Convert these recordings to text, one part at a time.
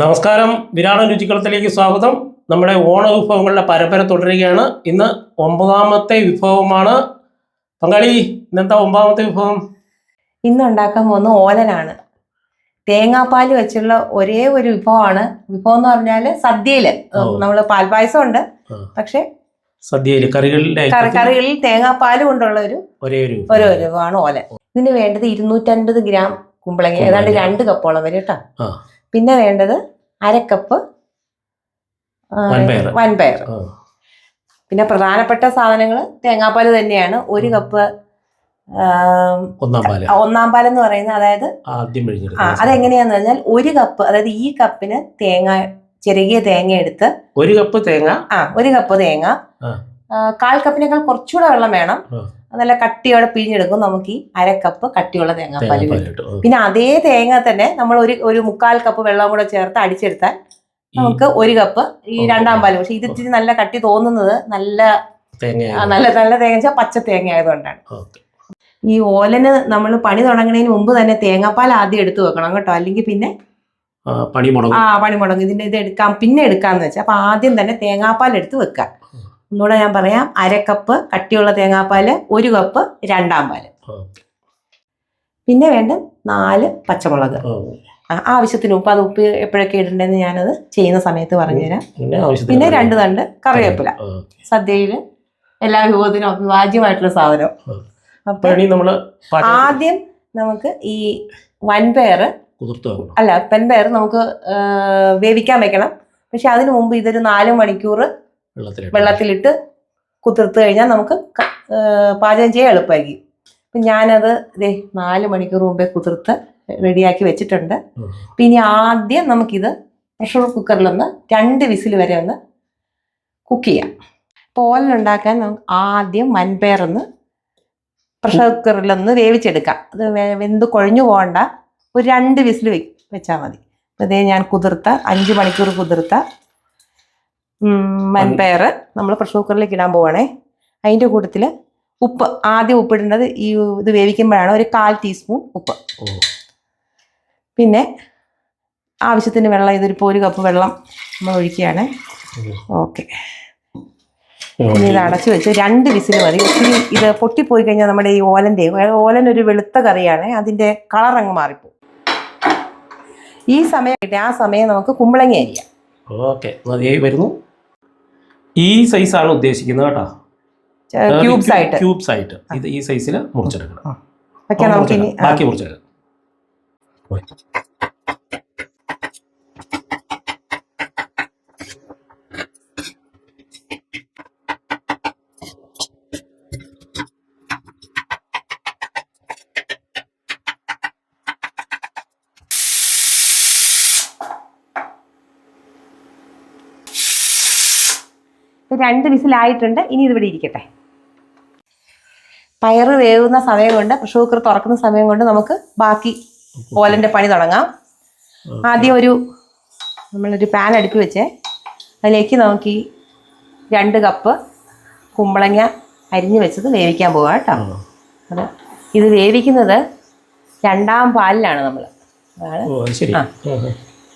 നമസ്കാരം. വിരാടൻ രുചിക്കളത്തിലേക്ക് സ്വാഗതം. നമ്മുടെ ഓണ വിഭവങ്ങളുടെ പരമ്പര തുടരുകയാണ്. ഇന്ന് ഒമ്പതാമത്തെ വിഭവമാണ്. പങ്കാളി ഇന്നെന്താ ഒമ്പതാമത്തെ വിഭവം? ഇന്നുണ്ടാക്കാൻ പോകുന്ന ഓലനാണ്. തേങ്ങാപ്പാൽ വെച്ചുള്ള ഒരേ ഒരു വിഭവമാണ്. വിഭവം എന്ന് പറഞ്ഞാൽ സദ്യയിൽ. നമ്മൾ നമ്മൾ പാൽപായസം ഉണ്ട് പക്ഷേ സദ്യയിൽ കറികളിലെ കറികളിൽ തേങ്ങാപ്പാൽ കൊണ്ടുള്ള ഒരു ഒരേ ഒരു ഒരേ ഒരു വിഭവമാണ് ഓല. ഇതിന് വേണ്ടത് ഇരുന്നൂറ്റൻപത് ഗ്രാം കുമ്പളങ്ങ. ഏതാണ്ട് രണ്ട് കപ്പോളം വരും കേട്ടോ. പിന്നെ വേണ്ടത് അരക്കപ്പ് വൻപയർ. പിന്നെ പ്രധാനപ്പെട്ട സാധനങ്ങൾ തേങ്ങാപ്പാൽ തന്നെയാണ്. ഒരു കപ്പ് ഒന്നാം പാൽ എന്ന് പറയുന്നത് അതായത് അതെങ്ങനെയാന്ന് പറഞ്ഞാൽ ഒരു കപ്പ് അതായത് ഈ കപ്പിന് തേങ്ങ ചെറിയ തേങ്ങ എടുത്ത് ഒരു കപ്പ് തേങ്ങ? ആ ഒരു കപ്പ് തേങ്ങ. കാൽ കപ്പിനേക്കാൾ കുറച്ചുകൂടെ വെള്ളം വേണം. നല്ല കട്ടിയോടെ പിഴിഞ്ഞെടുക്കും. നമുക്ക് ഈ അര കപ്പ് കട്ടിയുള്ള തേങ്ങാപ്പാൽ വരും പിന്നെ അതേ തേങ്ങ തന്നെ നമ്മൾ ഒരു ഒരു മുക്കാൽ കപ്പ് വെള്ളം കൂടെ ചേർത്ത് അടിച്ചെടുത്താൽ നമുക്ക് ഒരു കപ്പ് ഈ രണ്ടാം പാൽ. പക്ഷെ ഇത് നല്ല കട്ടി തോന്നുന്നത് നല്ല നല്ല നല്ല തേങ്ങ വെച്ചാൽ പച്ച തേങ്ങ ആയതുകൊണ്ടാണ്. ഈ ഓലന് നമ്മൾ പണി തുടങ്ങുന്നതിന് മുമ്പ് തന്നെ തേങ്ങാപ്പാൽ ആദ്യം എടുത്തു വെക്കണം കേട്ടോ. അല്ലെങ്കിൽ പിന്നെ ആ, പണി മുടങ്ങും. ആ പണി മുടങ്ങും. ഇതിന്റെ ഇത് എടുക്കാം. പിന്നെ എടുക്കാന്ന് വെച്ചാൽ അപ്പൊ ആദ്യം തന്നെ തേങ്ങാപ്പാൽ എടുത്ത് വെക്കാം ഒന്നുകൂടെ ഞാൻ പറയാം. അര കപ്പ് കട്ടിയുള്ള തേങ്ങാപ്പാൽ ഒരു കപ്പ് രണ്ടാം പാൽ. പിന്നെ വേണ്ട നാല് പച്ചമുളക്. ആവശ്യത്തിന് ഉപ്പ്. അത് ഉപ്പ് എപ്പോഴൊക്കെ ഇടണ്ടെന്ന് ഞാനത് ചെയ്യുന്ന സമയത്ത് പറഞ്ഞുതരാം. പിന്നെ പിന്നെ രണ്ട് തണ്ട് കറിവേപ്പില. സദ്യയിൽ എല്ലാ വിഭവത്തിനും അഭിവാജ്യമായിട്ടുള്ള സാധനം. അപ്പൊ ആദ്യം നമുക്ക് ഈ വൻപയർ അല്ല പെൻപയർ നമുക്ക് വേവിക്കാൻ വെക്കണം. പക്ഷെ അതിനു മുമ്പ് ഇതൊരു നാല് മണിക്കൂർ വെള്ളത്തിലിട്ട് കുതിർത്ത് കഴിഞ്ഞാൽ നമുക്ക് പാചകം ചെയ്യാൻ എളുപ്പമായിരിക്കും അപ്പം ഞാനത് ഇതേ നാല് മണിക്കൂർ മുമ്പേ കുതിർത്ത് റെഡിയാക്കി വെച്ചിട്ടുണ്ട്. പിന്നെ ആദ്യം നമുക്കിത് പ്രഷർ കുക്കറിലൊന്ന് രണ്ട് വിസിൽ വരെ ഒന്ന് കുക്ക് ചെയ്യാം. അപ്പോൾ ഓലൻ ഉണ്ടാക്കാൻ നമുക്ക് ആദ്യം വൻപയറൊന്ന് പ്രഷർ കുക്കറിലൊന്ന് വേവിച്ചെടുക്കാം. അത് വെന്ത് കുഴഞ്ഞു പോകണ്ട. ഒരു രണ്ട് വിസിൽ വെ വെച്ചാൽ മതി. അപ്പോൾ ഇതേ ഞാൻ കുതിർത്ത അഞ്ച് മണിക്കൂർ കുതിർത്ത വൻപയർ നമ്മൾ പ്രഷർ കുക്കറിലേക്ക് ഇടാൻ പോവാണേ. അതിന്റെ കൂട്ടത്തിൽ ഉപ്പ് ആദ്യം ഉപ്പിടേണ്ടത് ഈ ഇത് വേവിക്കുമ്പോഴാണ് ഒരു കാൽ ടീസ്പൂൺ ഉപ്പ്. പിന്നെ ആവശ്യത്തിന് വെള്ളം ഇതൊരിപ്പോൾ ഒരു കപ്പ് വെള്ളം നമ്മൾ ഒഴിക്കുകയാണ്. ഓക്കെ. ഇനി ഇത് അടച്ചു വെച്ച് രണ്ട് വിസിൽ മതി. ഒത്തിരി ഇത് പൊട്ടിപ്പോയി കഴിഞ്ഞാൽ നമ്മുടെ ഈ ഓലന്റെ ഓലൻ ഒരു വെളുത്ത കറിയാണ്. അതിന്റെ കളർ അങ്ങ് മാറിപ്പോവും. ഈ സമയം ആ സമയം നമുക്ക് കുമ്പളങ്ങ അരിയാം. ഓക്കെ. മതിയായി വരുന്നു. ഈ സൈസാണ് ഉദ്ദേശിക്കുന്നത് കേട്ടോ. ക്യൂബ്സ് ആയിട്ട്. ക്യൂബ്സ് ആയിട്ട്. ഇത് ഈ സൈസിൽ മുറിച്ചെടുക്കണം. ബാക്കി മുറിച്ചെടുക്കാം. രണ്ട് വിസിലായിട്ടുണ്ട്. ഇനി ഇതിവിടെ ഇരിക്കട്ടെ. പയറ് വേവുന്ന സമയം കൊണ്ട് പ്രഷർ കുക്കർ തുറക്കുന്ന സമയം കൊണ്ട് നമുക്ക് ബാക്കി ഓലന്റെ പണി തുടങ്ങാം. ആദ്യം ഒരു നമ്മളൊരു പാൻ അടുപ്പി വെച്ചേ. അതിലേക്ക് നമുക്ക് ഈ രണ്ട് കപ്പ് കുമ്പളങ്ങ അരിഞ്ഞു വെച്ചത് വേവിക്കാൻ പോവാം കേട്ടോ. അത് ഇത് വേവിക്കുന്നത് രണ്ടാം പാലിലാണ് നമ്മൾ അതാണ്. ആ.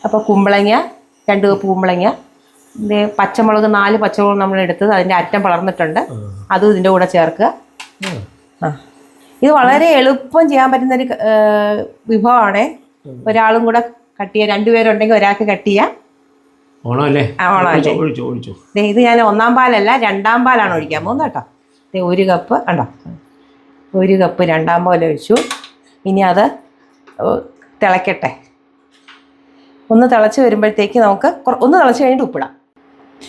അപ്പോൾ കുമ്പളങ്ങ രണ്ട് കപ്പ് കുമ്പളങ്ങ ഇത് പച്ചമുളക് നാല് പച്ചമുളക് നമ്മൾ എടുത്തത് അതിന്റെ അറ്റം വളർന്നിട്ടുണ്ട്. ആ. അതും ഇതിന്റെ കൂടെ ചേർക്കുക. ആ. ഇത് വളരെ എളുപ്പം ചെയ്യാൻ പറ്റുന്ന ഒരു വിഭവമാണ്. ഒരാളും കൂടെ കട്ട് ചെയ്യാൻ രണ്ടുപേരുണ്ടെങ്കിൽ ഒരാൾക്ക് കട്ട് ചെയ്യാം. ഓണമല്ലേ? ഓണമല്ലേ? ഇത് ഞാൻ ഒന്നാം പാലല്ല രണ്ടാം പാലാണ് ഒഴിക്കാൻ പോകുന്നത് കേട്ടോ. ഒരു കപ്പ് കണ്ടോ? ഒരു കപ്പ് രണ്ടാം പാൽ ഒഴിച്ചു. ഇനി അത് തിളയ്ക്കട്ടെ. ഒന്ന് തിളച്ച് വരുമ്പോഴത്തേക്ക് നമുക്ക് ഒന്ന് തിളച്ച് കഴിഞ്ഞിട്ട് ഉപ്പിടാം.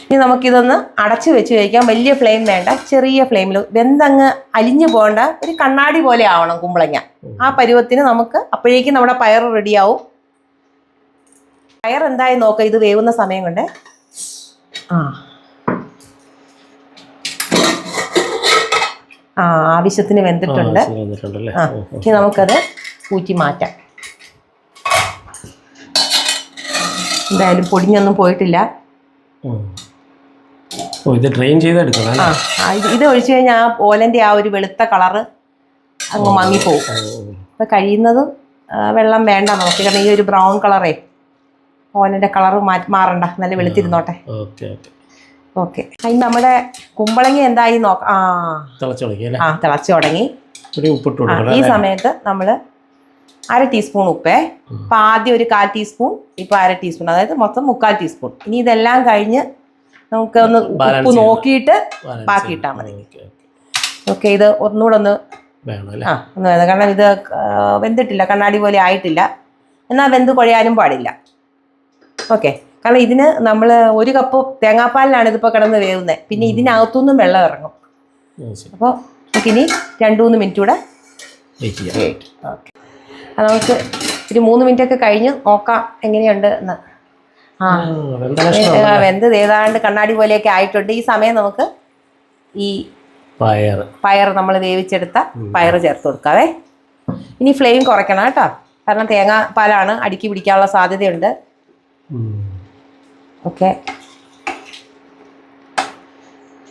ഇനി നമുക്കിതൊന്ന് അടച്ചു വെച്ച് കഴിക്കാം. വലിയ ഫ്ലെയിം വേണ്ട ചെറിയ ഫ്ലെയിമിൽ വെന്തങ്ങ് അലിഞ്ഞു പോകേണ്ട ഒരു കണ്ണാടി പോലെ ആവണം കുമ്പളങ്ങ. ആ പരുവത്തിന് നമുക്ക് അപ്പോഴേക്കും നമ്മുടെ പയർ റെഡിയാവും പയർ എന്തായി നോക്കാം ഇത് വേവുന്ന സമയം കൊണ്ട്. ആ. ആ ആവശ്യത്തിന് വെന്തിട്ടുണ്ട്. ആ. ഇനി നമുക്കത് ഊറ്റി മാറ്റാം. എന്തായാലും പൊടിഞ്ഞൊന്നും പോയിട്ടില്ല. ഓ ഇത് ഡ്രെയിൻ ചെയ്തെടുക്കണം ആ അല്ലേ? ആ, ഇത് ഇത് ഒഴിച്ചു കഴിഞ്ഞാൽ ആ ഓലന്റെ ആ ഒരു വെളുത്ത കളറ് അങ്ങ് മങ്ങിപ്പോവും. ഓ, ഓ. അപ്പം കഴിയുന്നതും ആ, വെള്ളം വേണ്ട നമുക്ക്. കാരണം ഈ ഒരു ബ്രൗൺ കളറേ ഓലന്റെ കളറ് മാറ്റി മാറണ്ട. നല്ല വെളുത്തിരുന്നോട്ടെ. Okay okay. ഓക്കെ. അതിന് നമ്മുടെ കുമ്പളങ്ങി എന്തായി നോക്കാം ആ. തിളച്ചു തുടങ്ങി അല്ലേ? ആ തിളച്ച് തുടങ്ങി. ഒരു ഉപ്പിട്ട് ആ, കൊടുക്കണം ഈ? സമയത്ത് നമ്മൾ അര ടീസ്പൂൺ ഉപ്പേ. ഇപ്പൊ അപ്പം ആദ്യം ഒരു കാൽ ടീസ്പൂൺ ഇപ്പൊ അര ടീസ്പൂൺ അതായത് മൊത്തം മുക്കാൽ ടീസ്പൂൺ. ഇനി ഇതെല്ലാം കഴിഞ്ഞ് നമുക്ക് ഒന്ന് ഉപ്പ് നോക്കിയിട്ട് ബാക്കി ഇട്ടാൽ മതി. ഓക്കെ, ഇത് ഒന്നുകൂടെ ഒന്ന് ആ ഒന്ന് വേണം. കാരണം ഇത് വെന്തിട്ടില്ല. കണ്ണാടി പോലെ ആയിട്ടില്ല. എന്നാൽ വെന്ത് കുഴയാനും പാടില്ല. ഓക്കെ കാരണം ഇതിന് നമ്മൾ ഒരു കപ്പ് തേങ്ങാപ്പാലിലാണ് ഇതിപ്പോൾ കിടന്ന് വേവുന്നത് പിന്നെ ഇതിനകത്തുനിന്നും വെള്ളം ഇറങ്ങും. അപ്പോൾ നമുക്ക് അപ്പോൾ നമുക്കിനി രണ്ട് മൂന്ന് മിനിറ്റ് കൂടെ ഓക്കെ അത് നമുക്ക് ഒരു മൂന്ന് മിനിറ്റ് ഒക്കെ കഴിഞ്ഞ് നോക്കാം എങ്ങനെയുണ്ട് എന്ന്. ആ. ആ, വെന്ത കഷ്ണം ഏ, ഉണ്ടല്ലേ? വെന്ത് ഏതാണ്ട് കണ്ണാടി പോലെയൊക്കെ ആയിട്ടുണ്ട്. ഈ സമയം നമുക്ക് ഈ പയർ പയർ നമ്മൾ വേവിച്ചെടുത്ത പയർ ചേർത്ത് കൊടുക്കാവേ. ഇനി ഫ്ലെയിം കുറയ്ക്കണം കേട്ടോ. കാരണം തേങ്ങ പാലാണ് അടുക്കി പിടിക്കാനുള്ള സാധ്യതയുണ്ട്. ഓക്കെ.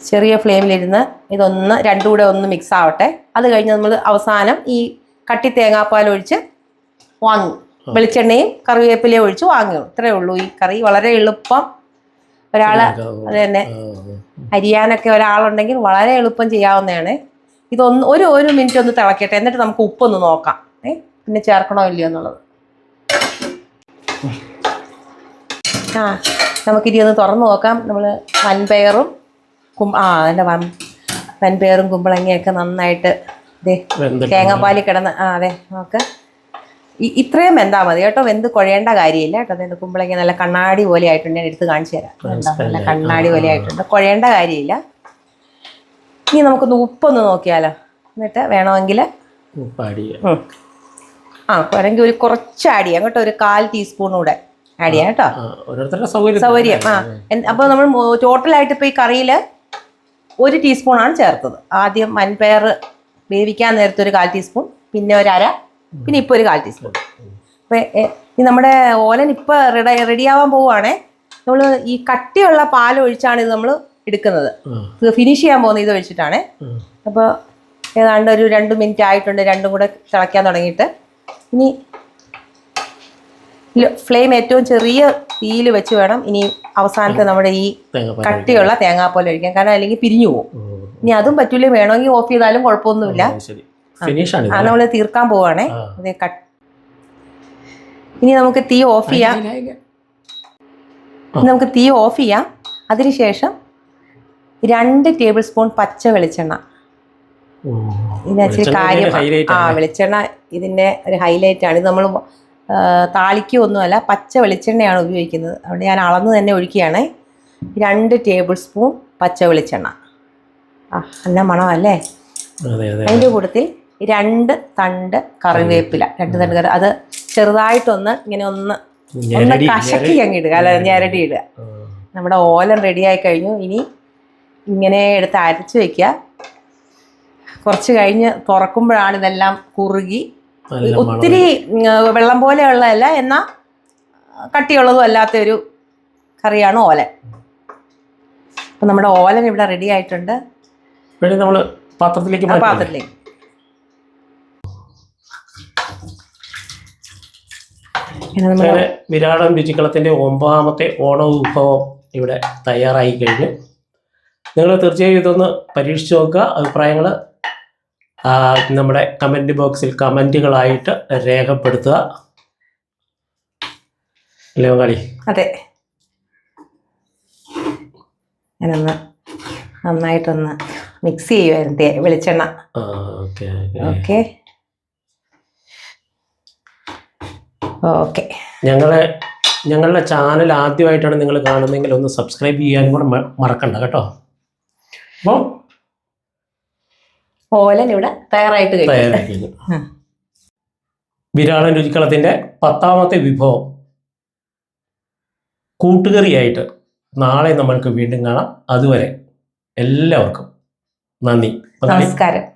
ചെറിയ ഫ്ലെയിമിലിരുന്ന് ഇതൊന്ന് രണ്ടും കൂടെ ഒന്ന് മിക്സ് ആവട്ടെ. അത് കഴിഞ്ഞ് നമ്മൾ അവസാനം ഈ കട്ടി തേങ്ങാപ്പാൽ ഒഴിച്ച് വാങ്ങും. വെളിച്ചെണ്ണയും കറിവേപ്പിലയും ഒഴിച്ച് വാങ്ങി ഇത്രേ ഉള്ളൂ. ഈ കറി വളരെ എളുപ്പം. ഒരാൾ അത് തന്നെ. അരിയാനൊക്കെ ഒരാളുണ്ടെങ്കിൽ വളരെ എളുപ്പം ചെയ്യാവുന്നതാണ്. ഇതൊന്ന് ഒരു ഒരു മിനിറ്റ് ഒന്ന് തിളക്കട്ടെ. എന്നിട്ട് നമുക്ക് ഉപ്പൊന്ന് നോക്കാം. ഏ? പിന്നെ ചേർക്കണോ ഇല്ലയോ എന്നുള്ളത്. ആ നമുക്കിനി ഒന്ന് തുറന്ന് നോക്കാം. നമ്മൾ വൻപയറും കും ആ അതിന്റെ വൻ വൻപയറും കുമ്പളങ്ങയൊക്കെ നന്നായിട്ട് ഇതേ വെന്തിട്ട് തേങ്ങാപ്പാലിൽ കിടന്ന് ആ അതെ നമുക്ക് ഇ- ഇത്രയും വെന്താ മതി കേട്ടോ. വെന്ത് കുഴയേണ്ട കാര്യമില്ല കേട്ടോ. അതിന്റെ കുമ്പളങ്ങ നല്ല കണ്ണാടി പോലെ ആയിട്ടുണ്ട്. ഞാൻ എടുത്ത് കാണിച്ചു തരാം? നല്ല കണ്ണാടി പോലെ ആയിട്ടുണ്ട്. കുഴയേണ്ട കാര്യമില്ല. ഇനി നമുക്കൊന്ന് ഉപ്പൊന്ന് നോക്കിയാലോ. എന്നിട്ട് വേണമെങ്കിൽ ആ വേണമെങ്കിൽ ഒരു കുറച്ച് ആഡ് ചെയ്യാം. കേട്ടോ ഒരു കാൽ ടീസ്പൂൺ കൂടെ ആഡ് ചെയ്യാം കേട്ടോ. സൗകര്യം സൗകര്യം. ആ അപ്പോൾ നമ്മൾ ടോട്ടലായിട്ട് ഇപ്പോൾ ഈ കറിയിൽ ഒരു ടീസ്പൂണാണ് ചേർത്തത്. ആദ്യം വൻപയർ വേവിക്കാൻ നേരത്തെ ഒരു കാൽ ടീസ്പൂൺ പിന്നെ ഒരു അര പിന്നെ ഇപ്പോൾ ഒരു കാൽ ടീസ്പൂൺ അപ്പോൾ ഈ നമ്മുടെ ഓലൻ ഇപ്പോൾ റെഡി റെഡിയാവാൻ പോവുകയാണേ നമ്മൾ ഈ കട്ടിയുള്ള പാൽ ഒഴിച്ചാണ് ഇത് നമ്മൾ എടുക്കുന്നത്. ഫിനിഷ് ചെയ്യാൻ പോകുന്നത് ഇത് ഒഴിച്ചിട്ടാണ്. അപ്പോൾ ഏതാണ്ട് ഒരു രണ്ട് മിനിറ്റ് ആയിട്ടുണ്ട് രണ്ടും കൂടെ തിളയ്ക്കാൻ തുടങ്ങിയിട്ട്. ഇനി ഫ്ലെയിം ഏറ്റവും ചെറിയ തീയിൽ വെച്ച് വേണം ഇനി അവസാനത്തെ നമ്മുടെ ഈ കട്ടിയുള്ള തേങ്ങാപ്പാൽ ഒഴിക്കാൻ. കാരണം അല്ലെങ്കിൽ പിരിഞ്ഞു പോകും. ഇനി അതും പറ്റൂലേ വേണമെങ്കിൽ ഓഫ് ചെയ്താലും കുഴപ്പമൊന്നുമില്ല. ഫിനിഷ് ആണ് നമ്മൾ തീർക്കാൻ പോവാണേ. കട്ട് ഇനി നമുക്ക് തീ ഓഫ് ചെയ്യാം. ഇനി നമുക്ക് തീ ഓഫ് ചെയ്യാം. അതിനുശേഷം രണ്ട് ടേബിൾ സ്പൂൺ പച്ച വെളിച്ചെണ്ണ. ഇതിന് ഇച്ചിരി കാര്യം ആ വെളിച്ചെണ്ണ ഇതിന്റെ ഒരു ഹൈലൈറ്റ് ആണ്. ഇത് നമ്മൾ താളിക്കൊന്നുമല്ല പച്ച വെളിച്ചെണ്ണയാണ് ഉപയോഗിക്കുന്നത്. അതുകൊണ്ട് ഞാൻ അളന്ന് തന്നെ ഒഴിക്കുകയാണ്. രണ്ട് ടേബിൾ സ്പൂൺ പച്ച വെളിച്ചെണ്ണ. ആ നല്ല മണമല്ലേ? അതെ അതെ അതിന്റെ കൂട്ടത്തിൽ രണ്ട് തണ്ട് കറിവേപ്പില. രണ്ട് തണ്ട് കറി. അത് ചെറുതായിട്ടൊന്ന് ഇങ്ങനെ ഒന്ന് ഒന്ന് കശക്കി അങ്ങ് ഇടുക. അല്ല ഞരടി ഇടുക. നമ്മുടെ റെഡി റെഡിയായി കഴിഞ്ഞു. ഇനി ഇങ്ങനെ എടുത്ത് അരച്ച് വെക്കുക. കുറച്ച് കഴിഞ്ഞ് തുറക്കുമ്പോഴാണ് ഇതെല്ലാം കുറുകി. ഒത്തിരി വെള്ളം വെള്ളം പോലെയുള്ളതല്ല എന്നാൽ കട്ടിയുള്ളതും അല്ലാത്ത ഒരു കറിയാണ് ഓലൻ. അപ്പം നമ്മുടെ ഓലൻ ഇവിടെ റെഡി ആയിട്ടുണ്ട്. നമ്മൾ പാത്രത്തിലേക്ക് പാത്രത്തിലേക്ക്. അങ്ങനെ വിരാടം രുചിക്കളത്തിന്റെ ഒമ്പതാമത്തെ ഓണ വിഭവം ഇവിടെ തയ്യാറായി കഴിഞ്ഞു. നിങ്ങൾ തീർച്ചയായും ഇതൊന്ന് പരീക്ഷിച്ച് നോക്കുക. അഭിപ്രായങ്ങൾ നമ്മുടെ കമന്റ് ബോക്സിൽ കമന്റുകളായിട്ട് രേഖപ്പെടുത്തുക. അല്ലേ കളി അതെ. ഞാനൊന്ന് നന്നായിട്ടൊന്ന് മിക്സ് ചെയ്യുമായിരുന്നു വെളിച്ചെണ്ണ. ഓക്കെ. ഓക്കെ. ഓക്കെ. ഞങ്ങളെ ഞങ്ങളുടെ ചാനൽ ആദ്യമായിട്ടാണ് നിങ്ങൾ കാണുന്നതെങ്കിൽ ഒന്ന് സബ്സ്ക്രൈബ് ചെയ്യാനും കൂടെ മറക്കണ്ട കേട്ടോ. അപ്പോൾ ഓലൻ ഇവിടെ തയ്യാറായിട്ട് കഴിഞ്ഞു. വിരാളൻ രുചിക്കളത്തിന്റെ പത്താമത്തെ വിഭവം കൂട്ടുകറിയായിട്ട് നാളെ നമ്മൾക്ക് വീണ്ടും കാണാം. അതുവരെ എല്ലാവർക്കും നന്ദി. നമസ്കാരം.